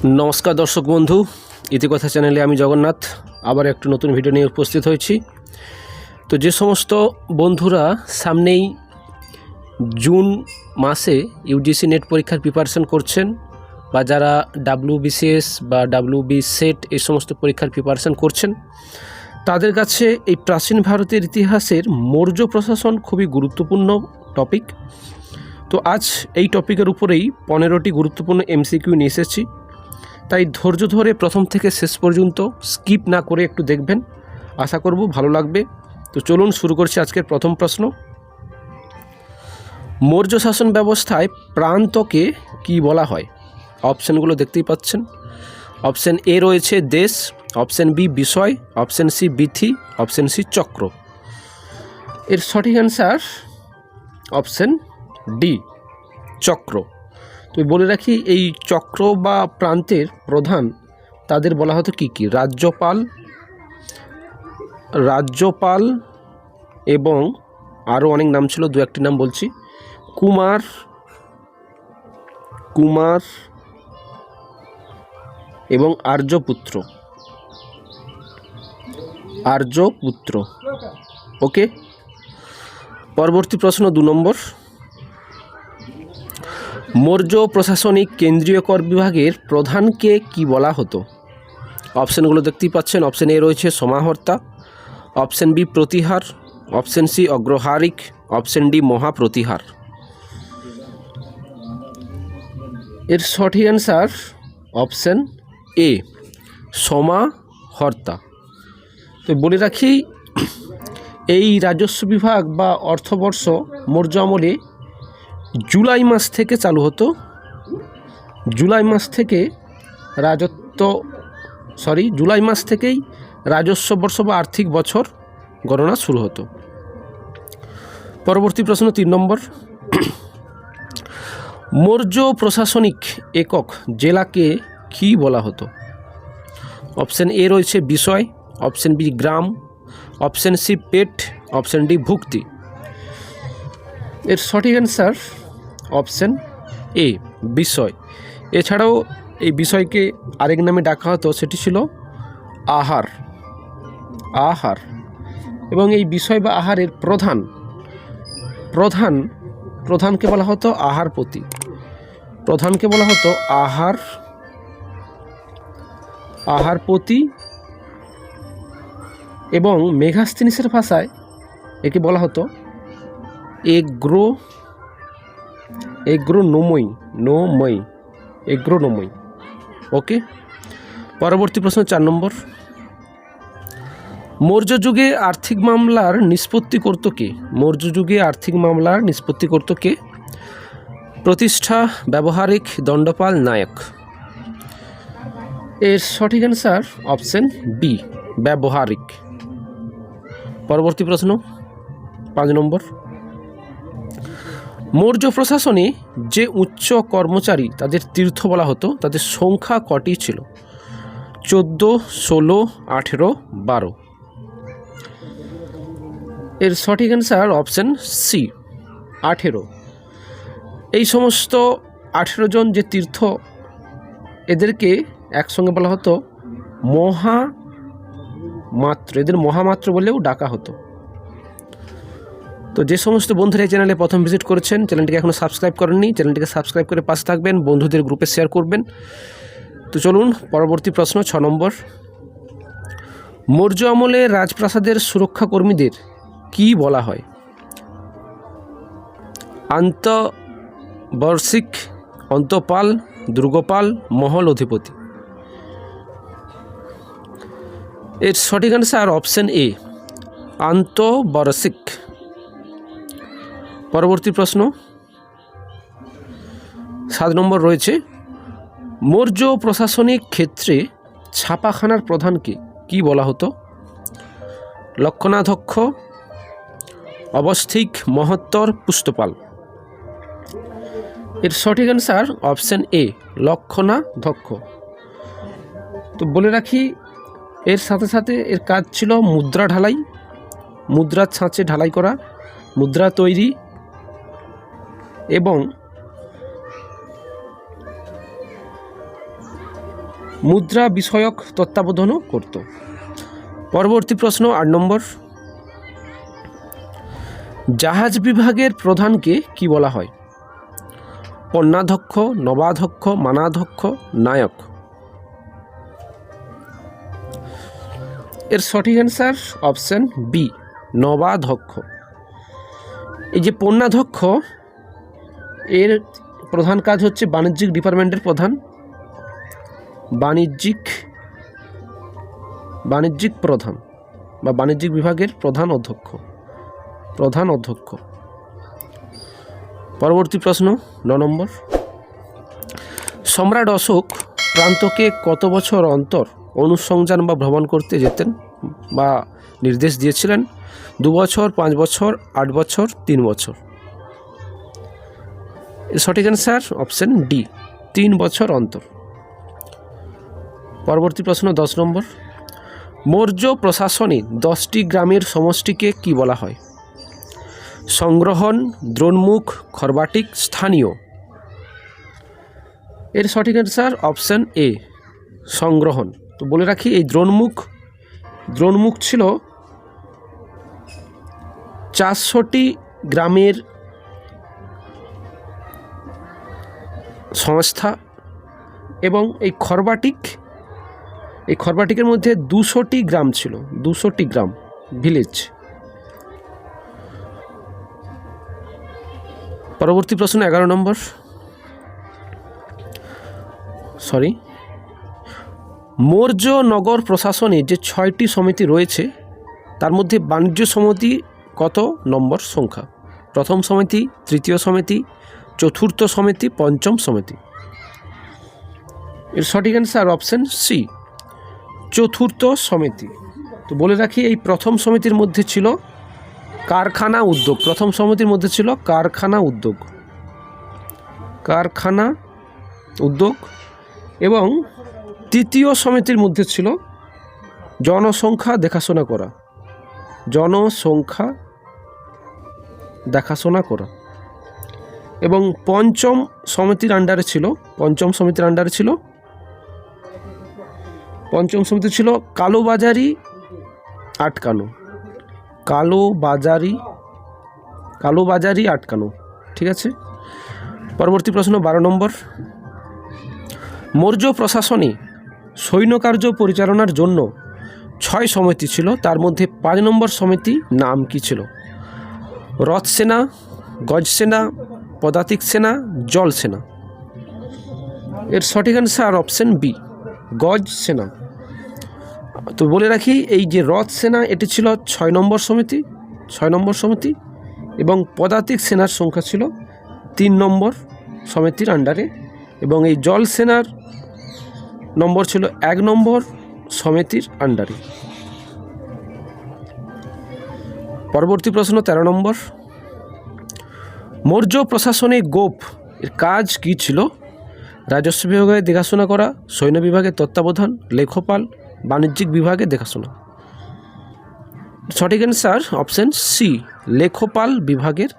নমস্কার দর্শক বন্ধু, ইতিকথা চ্যানেলে আমি জগন্নাথ, আবার একটু নতুন ভিডিও নিয়ে উপস্থিত হয়েছি। তো যে সমস্ত বন্ধুরা সামনেই জুন মাসে ইউজিসি নেট পরীক্ষার প্রিপারেশন করছেন, বা যারা ডাব্লিউ বিসিএস বা ডাব্লিউ বি সেট এই সমস্ত পরীক্ষার প্রিপারেশন করছেন, তাদের কাছে এই প্রাচীন ভারতের ইতিহাসের মৌর্য প্রশাসন খুবই গুরুত্বপূর্ণ টপিক তো আজ এই টপিকের উপরেই পনেরোটি গুরুত্বপূর্ণ এমসিকিউ নিয়ে এসেছি। তাই ধৈর্য ধরে প্রথম থেকে শেষ পর্যন্ত স্কিপ না করে একটু দেখবেন। আশা করব ভালো লাগবে। তো চলুন শুরু করছি আজকের প্রথম প্রশ্ন। মৌর্য শাসন ব্যবস্থায় প্রান্তকে কি বলা হয়? অপশানগুলো দেখতেই পাচ্ছেন। অপশান এ রয়েছে দেশ, অপশান বি বিষয়, অপশান সি বিথি অপশান সি চক্র। এর সঠিক অ্যান্সার অপশান ডি, চক্র। তো বলে রাখি, এই চক্র বা প্রান্তের প্রধান তাদের বলা হতো কি কি? রাজ্যপাল রাজ্যপাল এবং আরও অনেক নাম ছিল, দু একটি নাম বলছি। কুমার কুমার এবং আর্যপুত্র। আর্যপুত্র। ওকে? পরবর্তী প্রশ্ন দু নম্বর। মৌর্য প্রশাসনিক কেন্দ্রীয় কর বিভাগের প্রধানকে কি বলা হতো? অপশানগুলো দেখতেই পাচ্ছেন। অপশান এ রয়েছে সমাহর্তা, অপশান বি প্রতিহার, অপশান সি অগ্রহারিক, অপশান ডি মহাপ্রতিহার। এর সঠিক অ্যান্সার অপশান এ, সমাহর্তা। তো বলে রাখি, এই রাজস্ব বিভাগ বা অর্থবর্ষ মৌর্য আমলে জুলাই মাস থেকে চালু হতো। জুলাই মাস থেকে রাজত্ব, সরি, জুলাই মাস থেকেই রাজস্ব বর্ষ বা আর্থিক বছর গণনা শুরু হতো। পরবর্তী প্রশ্ন তিন নম্বর। মৌর্য প্রশাসনিক একক জেলাকে কি বলা হতো? অপশান এ রয়েছে বিষয়, অপশান বি গ্রাম, অপশান সি পেট, অপশান ডি ভুক্তি। এর সঠিক অ্যান্সার অপশান এ, বিষয়। এছাড়াও এই বিষয়কে আরেক নামে ডাকা হতো, সেটি ছিল আহার। আহার। এবং এই বিষয় বা আহারের প্রধান প্রধান, প্রধানকে বলা হতো আহারপতি। প্রধানকে বলা হতো আহার, আহারপতি এবং মেঘাস্তিনিসের ভাষায় একে বলা হতো এগ্রো এগ্রোনোমই, নোমই, এগ্রোনোমই। ওকে পরবর্তী প্রশ্ন চার নম্বর। মৌর্য যুগে আর্থিক মামলার নিষ্পত্তি করত কে? মৌর্য যুগে আর্থিক মামলার নিষ্পত্তি করত কে? প্রতিষ্ঠা ব্যবহারিক দণ্ডপাল নায়ক। এর সঠিক অ্যান্সার অপশন বি ব্যবহারিক। পরবর্তী প্রশ্ন পাঁচ নম্বর। মৌর্য প্রশাসনে যে উচ্চ কর্মচারী তাদের তীর্থ বলা হতো, তাদের সংখ্যা কটি ছিল? চোদ্দ, ষোলো, আঠেরো, বারো। এর সঠিক অ্যান্সার অপশান সি আঠেরো। এই সমস্ত আঠেরো জন যে তীর্থ, এদেরকে একসঙ্গে বলা হতো মহা মাত্র, এদের মহামাত্র বলেও ডাকা হতো। তো যে সমস্ত বন্ধুরা এই চ্যানেলে প্রথম ভিজিট করেছেন, চ্যানেলটিকে এখনও সাবস্ক্রাইব করেননি, চ্যানেলটিকে সাবস্ক্রাইব করে পাশে থাকবেন, বন্ধুদের গ্রুপে শেয়ার করবেন। তো চলুন, পরবর্তী প্রশ্ন, ছ নম্বর। মৌর্য আমলে রাজপ্রাসাদের সুরক্ষাকর্মীদের কি বলা হয়? আন্তঃবর্ষিক, অন্তপাল, দুর্গপাল, মহল অধিপতি। এর সঠিক অ্যান্সার অপশন এ আন্তঃবর্ষিক। পরবর্তী প্রশ্ন। সাত নম্বর রয়েছে, মৌর্য প্রশাসনিক ক্ষেত্রে ছাপাখানার প্রধানকে কি বলা হতো? লক্ষণাধ্যক্ষ, অবস্থিক মহত্তর পুস্তপাল এর সঠিক অ্যান্সার অপশান এ লক্ষণাধ্যক্ষ। তো বলে রাখি, এর সাথে সাথে এর কাজ ছিল মুদ্রা ঢালাই মুদ্রার ছাঁচে ঢালাই করা, মুদ্রা তৈরি এবং মুদ্রা বিষয়ক তত্ত্বাবধানও করত। পরবর্তী প্রশ্ন আট নম্বর। জাহাজ বিভাগের প্রধানকে কি বলা হয়? পণ্যাধ্যক্ষ, নবাধ্যক্ষ, মানাধ্যক্ষ, নায়ক। এর সঠিক অ্যান্সার অপশান বি নবাধ্যক্ষ। এই যে পণ্যাধ্যক্ষ এর প্রধান কাজ হচ্ছে বাণিজ্যিক ডিপার্টমেন্টের প্রধান। বাণিজ্যিক বাণিজ্যিক প্রধান বা বাণিজ্যিক বিভাগের প্রধান অধ্যক্ষ প্রধান অধ্যক্ষ। পরবর্তী প্রশ্ন, ন নম্বর। সম্রাট অশোক প্রান্তকে কত বছর অন্তর অনুসংযান বা ভ্রমণ করতে যেতেন বা নির্দেশ দিয়েছিলেন? দু বছর, পাঁচ বছর, আট বছর, তিন বছর। সঠিক অ্যান্সার অপশান ডি তিন বছর অন্তর। পরবর্তী প্রশ্ন দশ নম্বর। মৌর্য প্রশাসনে দশটি গ্রামের সমষ্টিকে কি বলা হয়? সংগ্রহণ, দ্রোণমুখ, খরবাটিক, স্থানীয়। এর সঠিক অ্যান্সার অপশান এ সংগ্রহণ। তো বলে রাখি, এই দ্রোণমুখ দ্রোণমুখ ছিল চারশোটি গ্রামের সংস্থা এবং এই খরবাটিক, এই খরবাটিকের মধ্যে দুশোটি গ্রাম ছিল, দুশোটি গ্রাম ভিলেজ পরবর্তী প্রশ্ন, এগারো নম্বর। সরি মৌর্য নগর প্রশাসনে যে ছয়টি সমিতি রয়েছে, তার মধ্যে বাণিজ্য সমিতি কত নম্বর সংখ্যা? প্রথম সমিতি, তৃতীয় সমিতি চতুর্থ সমিতি, পঞ্চম সমিতি। এর সঠিক অ্যান্সার অপশন সি চতুর্থ সমিতি। তো বলে রাখি, এই প্রথম সমিতির মধ্যে ছিল কারখানা উদ্যোগ। প্রথম সমিতির মধ্যে ছিল কারখানা উদ্যোগ। কারখানা উদ্যোগ এবং তৃতীয় সমিতির মধ্যে ছিল জনসংখ্যা দেখাশোনা করা। জনসংখ্যা দেখাশোনা করা। এবং পঞ্চম সমিতির আন্ডারে ছিল, পঞ্চম সমিতির আন্ডারে ছিল। পঞ্চম সমিতি ছিল কালোবাজারি, আটকানো। কালো বাজারি কালো বাজারি আটকানো। ঠিক আছে? পরবর্তী প্রশ্ন বারো নম্বর। মৌর্য প্রশাসনে সৈন্যকার্য পরিচালনার জন্য ছয় সমিতি ছিল, তার মধ্যে পাঁচ নম্বর সমিতি নাম কি ছিল? রথ সেনা গজ সেনা পদাতিক সেনা, জল সেনা। এর সঠিক অ্যান্সার অপশন বি গজ সেনা। তো বলে রাখি, এই যে রথ সেনা, এটি ছিল ছয় নম্বর সমিতি, ছয় নম্বর সমিতি, এবং পদাতিক সেনার সংখ্যা ছিল তিন নম্বর সমিতির আন্ডারে এবং এই জল সেনার নম্বর ছিল এক নম্বর সমিতির আন্ডারে পরবর্তী প্রশ্ন তেরো নম্বর। মৌর্য প্রশাসনে গোপ, এর কাজ কী ছিল? রাজস্ব বিভাগে দেখাশোনা করা, সৈন্য বিভাগের তত্ত্বাবধান, লেখপাল, বাণিজ্যিক বিভাগে দেখাশোনা। সঠিক অ্যান্সার অপশান সি লেখপাল বিভাগের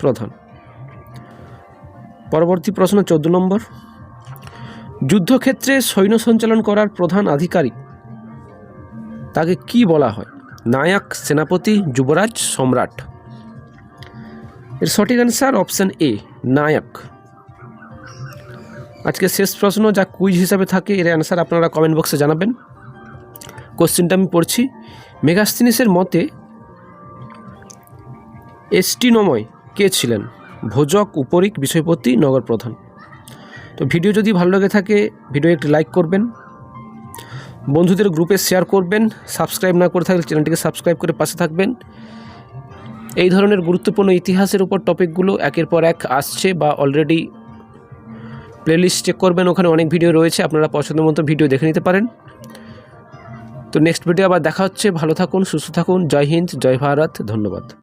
প্রধান। পরবর্তী প্রশ্ন চোদ্দ নম্বর। যুদ্ধক্ষেত্রে সৈন্য সঞ্চালন করার প্রধান আধিকারিক, তাকে কি বলা হয়? নায়ক, সেনাপতি, যুবরাজ, সম্রাট। এর সঠিক অ্যান্সার অপশান এ নায়ক। আজকে শেষ প্রশ্ন, যা কুইজ হিসাবে থাকে, এর অ্যান্সার আপনারা কমেন্ট বক্সে জানাবেন। কোশ্চেনটা আমি পড়ছি। মেগাস্তিনিসের মতে, এসটিনময় কে ছিলেন? ভোজক, উপরিক, বিষয়পতি নগর প্রধান তো ভিডিও যদি ভালো লাগে থাকে ভিডিও একটি লাইক করবেন। বন্ধুদের গ্রুপে শেয়ার করবেন। সাবস্ক্রাইব না করে থাকলে চ্যানেলটিকে সাবস্ক্রাইব করে পাশে থাকবেন। এই ধরনের গুরুত্বপূর্ণ ইতিহাসের উপর টপিকগুলো একের পর এক আসছে বা অলরেডি প্লেলিস্ট চেক করবেন, ওখানে অনেক ভিডিও রয়েছে, আপনারা পছন্দ মতো ভিডিও দেখে নিতে পারেন। তো নেক্সট ভিডিও আবার দেখা হচ্ছে, ভালো থাকুন, সুস্থ থাকুন, জয় হিন্দ, জয় ভারত, ধন্যবাদ।